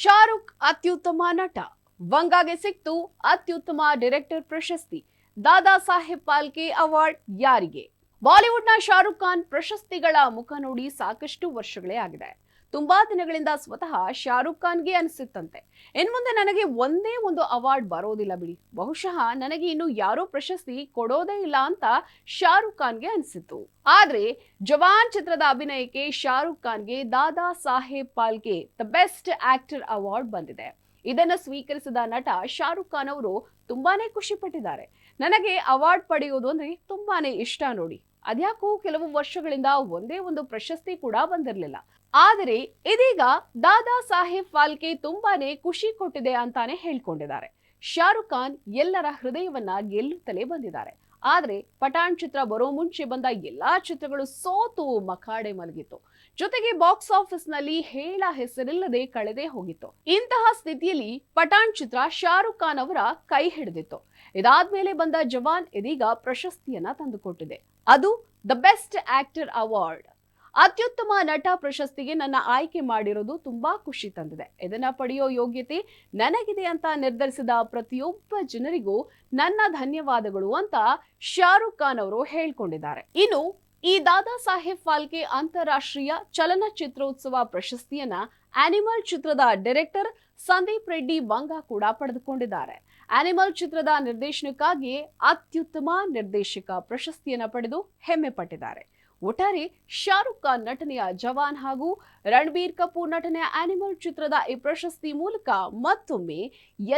ಶಾರುಖ್ ಅತ್ಯುತ್ತಮ ನಟ. ವಂಗಾಗೆ ಸಿಕ್ತು ಅತ್ಯುತ್ತಮ ಡೈರೆಕ್ಟರ್ ಪ್ರಶಸ್ತಿ. ದಾದಾ ಸಾಹೇಬ್ ಪಾಲ್ಕೆ ಅವಾರ್ಡ್ ಯಾರಿಗೆ? ಬಾಲಿವುಡ್ನ ಶಾರುಖ್ ಖಾನ್ ಪ್ರಶಸ್ತಿಗಳ ಮುಖ ನೋಡಿ ಸಾಕಷ್ಟು ವರ್ಷಗಳೇ ಆಗಿದೆ. ತುಂಬಾ ದಿನಗಳಿಂದ ಸ್ವತಃ ಶಾರುಖ್ ಖಾನ್ಗೆ ಅನಿಸುತ್ತಂತೆ. ಇನ್ಮುಂದೆ ನನಗೆ ಒಂದೇ ಒಂದು ಅವಾರ್ಡ್ ಬರೋದಿಲ್ಲ ಬಿಡಿ. ಬಹುಶಃ ನನಗೆ ಇನ್ನು ಯಾರೋ ಪ್ರಶಸ್ತಿ ಕೊಡೋದೇ ಇಲ್ಲ ಅಂತ ಶಾರುಖ್ ಖಾನ್ಗೆ ಅನಿಸಿತ್ತು. ಆದ್ರೆ ಜವಾನ್ ಚಿತ್ರದ ಅಭಿನಯಕ್ಕೆ ಶಾರುಖ್ ಖಾನ್ಗೆ ದಾದಾ ಸಾಹೇಬ್ ಪಾಲ್ಗೆ ದ ಬೆಸ್ಟ್ ಆಕ್ಟರ್ ಅವಾರ್ಡ್ ಬಂದಿದೆ. ಇದನ್ನು ಸ್ವೀಕರಿಸಿದ ನಟ ಶಾರುಖ್ ಖಾನ್ ಅವರು ತುಂಬಾನೇ ಖುಷಿ ಪಟ್ಟಿದ್ದಾರೆ. ನನಗೆ ಅವಾರ್ಡ್ ಪಡೆಯುವುದು ಅಂದ್ರೆ ತುಂಬಾನೇ ಇಷ್ಟ ನೋಡಿ. ಅದ್ಯಾಕೋ ಕೆಲವು ವರ್ಷಗಳಿಂದ ಒಂದೇ ಒಂದು ಪ್ರಶಸ್ತಿ ಕೂಡ ಬಂದಿರಲಿಲ್ಲ. ಆದರೆ ಇದೀಗ ದಾದಾ ಸಾಹೇಬ್ ಫಾಲ್ಕೆ ತುಂಬಾನೇ ಖುಷಿ ಕೊಟ್ಟಿದೆ ಅಂತಾನೆ ಹೇಳ್ಕೊಂಡಿದ್ದಾರೆ. ಶಾರುಖ್ ಖಾನ್ ಎಲ್ಲರ ಹೃದಯವನ್ನ ಗೆಲ್ಲುತ್ತಲೇ ಬಂದಿದ್ದಾರೆ. ಆದ್ರೆ ಪಠಾಣ್ ಚಿತ್ರ ಬರೋ ಮುಂಚೆ ಬಂದ ಎಲ್ಲಾ ಚಿತ್ರಗಳು ಸೋತು ಮಖಾಡೆ ಮಲಗಿತ್ತು. ಜೊತೆಗೆ ಬಾಕ್ಸ್ ಆಫೀಸ್ನಲ್ಲಿ ಹೇಳ ಹೆಸರಿಲ್ಲದೆ ಕಳೆದೇ ಹೋಗಿತ್ತು. ಇಂತಹ ಸ್ಥಿತಿಯಲ್ಲಿ ಪಠಾಣ್ ಚಿತ್ರ ಶಾರುಖ್ ಖಾನ್ ಅವರ ಕೈ ಹಿಡಿದಿತ್ತು. ಇದಾದ್ಮೇಲೆ ಬಂದ ಜವಾನ್ ಇದೀಗ ಪ್ರಶಸ್ತಿಯನ್ನ ತಂದುಕೊಟ್ಟಿದೆ. ಅದು ದ ಬೆಸ್ಟ್ ಆಕ್ಟರ್ ಅವಾರ್ಡ್. ಅತ್ಯುತ್ತಮ ನಟ ಪ್ರಶಸ್ತಿಗೆ ನನ್ನ ಆಯ್ಕೆ ಮಾಡಿರೋದು ತುಂಬಾ ಖುಷಿ ತಂದಿದೆ. ಇದನ್ನ ಪಡೆಯೋ ಯೋಗ್ಯತೆ ನನಗಿದೆ ಅಂತ ನಿರ್ಧರಿಸಿದ ಪ್ರತಿಯೊಬ್ಬ ಜನರಿಗೂ ನನ್ನ ಧನ್ಯವಾದಗಳು ಅಂತ ಶಾರುಖ್ ಖಾನ್ ಅವರು ಹೇಳ್ಕೊಂಡಿದ್ದಾರೆ. ಇನ್ನು ಈ ದಾದಾ ಸಾಹೇಬ್ ಫಾಲ್ಕೆ ಅಂತಾರಾಷ್ಟ್ರೀಯ ಚಲನಚಿತ್ರೋತ್ಸವ ಪ್ರಶಸ್ತಿಯನ್ನ ಆನಿಮಲ್ ಚಿತ್ರದ ಡೈರೆಕ್ಟರ್ ಸಂದೀಪ್ ರೆಡ್ಡಿ ಬಂಗ ಕೂಡ ಪಡೆದುಕೊಂಡಿದ್ದಾರೆ. ಆನಿಮಲ್ ಚಿತ್ರದ ನಿರ್ದೇಶನಕ್ಕಾಗಿ ಅತ್ಯುತ್ತಮ ನಿರ್ದೇಶಕ ಪ್ರಶಸ್ತಿಯನ್ನ ಪಡೆದು ಹೆಮ್ಮೆ ಪಟ್ಟಿದ್ದಾರೆ. ಒಟ್ಟಾರೆ ಶಾರುಖ್ ಖಾನ್ ನಟನೆಯ ಜವಾನ್ ಹಾಗೂ ರಣಬೀರ್ ಕಪೂರ್ ನಟನೆಯ ಆನಿಮಲ್ ಚಿತ್ರದ ಈ ಪ್ರಶಸ್ತಿ ಮೂಲಕ ಮತ್ತೊಮ್ಮೆ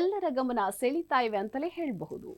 ಎಲ್ಲರ ಗಮನ ಸೆಳೀತಾ ಇವೆ ಅಂತಲೇ ಹೇಳಬಹುದು.